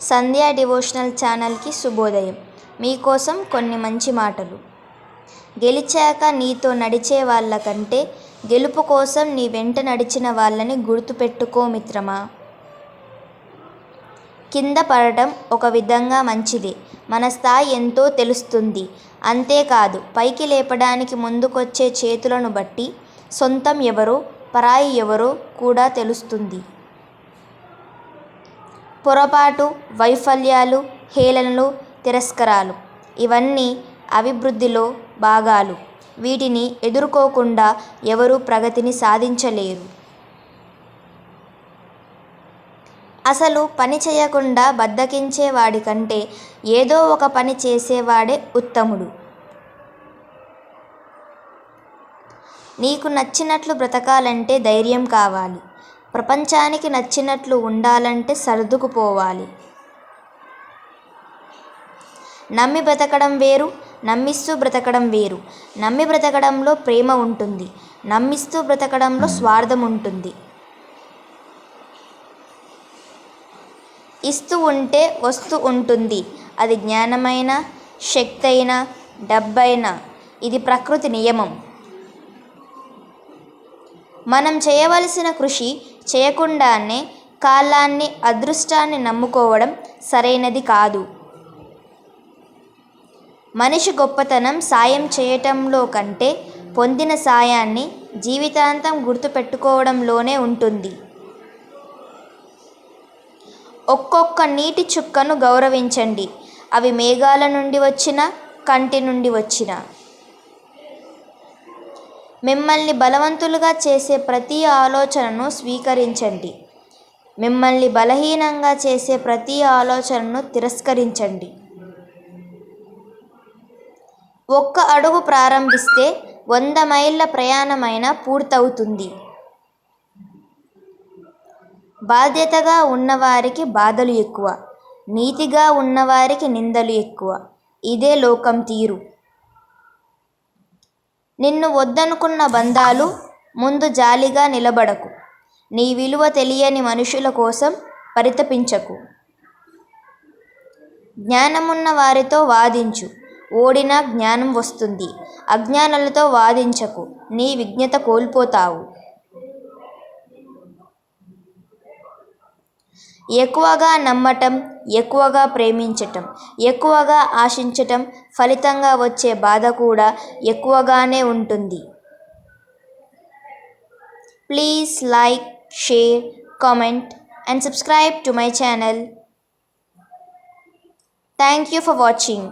సంధ్యా devotional ఛానల్కి శుభోదయం. మీకోసం కొన్ని మంచి మాటలు. గెలిచాక నీతో నడిచే వాళ్ళ కంటే గెలుపు కోసం నీ వెంట నడిచిన వాళ్ళని గుర్తుపెట్టుకో మిత్రమా? కింద పడటం ఒక విధంగా మంచిదే. మన స్థాయి ఎంతో తెలుస్తుంది. అంతేకాదు పైకి లేపడానికి ముందుకొచ్చే చేతులను బట్టి సొంతం ఎవరో పరాయి ఎవరో కూడా తెలుస్తుంది. పొరపాటు వైఫల్యాలు హేళనలు తిరస్కారాలు. ఇవన్నీ అభివృద్ధిలో భాగాలు. వీటిని ఎదుర్కోకుండా ఎవరూ ప్రగతిని సాధించలేరు. అసలు పని చేయకుండా బద్దకించేవాడి కంటే ఏదో ఒక పని చేసేవాడే ఉత్తముడు. నీకు నచ్చినట్లు బ్రతకాలంటే ధైర్యం కావాలి. ప్రపంచానికి నచ్చినట్లు ఉండాలంటే సర్దుకుపోవాలి. నమ్మి బ్రతకడం వేరు నమ్మిస్తూ బ్రతకడం వేరు. నమ్మి బ్రతకడంలో ప్రేమ ఉంటుంది. నమ్మిస్తూ బ్రతకడంలో స్వార్థం ఉంటుంది. ఇస్తూ ఉంటే వస్తూ ఉంటుంది. అది జ్ఞానమైన శక్తి అయినా డబ్బైనా. ఇది ప్రకృతి నియమం. మనం చేయవలసిన కృషి చేయకుండానే కాలాన్ని అదృష్టాన్ని నమ్ముకోవడం సరైనది కాదు. మనిషి గొప్పతనం సాయం చేయటంలో కంటే పొందిన సాయాన్ని జీవితాంతం గుర్తుపెట్టుకోవడంలోనే ఉంటుంది. ఒక్కొక్క నీటి చుక్కను గౌరవించండి. అవి మేఘాల నుండి వచ్చిన కంటి నుండి వచ్చిన. మిమ్మల్ని బలవంతులుగా చేసే ప్రతి ఆలోచనను స్వీకరించండి. మిమ్మల్ని బలహీనంగా చేసే ప్రతి ఆలోచనను తిరస్కరించండి. ఒక్క అడుగు ప్రారంభిస్తే వంద మైళ్ళ ప్రయాణమైన పూర్తవుతుంది. బాధ్యతగా ఉన్నవారికి బాధలు ఎక్కువ. నీతిగా ఉన్నవారికి నిందలు ఎక్కువ. ఇదే లోకం తీరు. నిన్ను వద్దనుకున్న బంధాలు ముందు జాలిగా నిలబడకు. నీ విలువ తెలియని మనుషుల కోసం పరితపించకు. జ్ఞానమున్న వారితో వాదించు. ఓడినా జ్ఞానం వస్తుంది. అజ్ఞానులతో వాదించకు. నీ విజ్ఞత కోల్పోతావు. ఎక్కువగా నమ్మటం ఎక్కువగా ప్రేమించటం ఎక్కువగా ఆశించటం ఫలితంగా వచ్చే బాధ కూడా ఎక్కువగానే ఉంటుంది. Please like share comment and subscribe to my channel. Thank you for watching.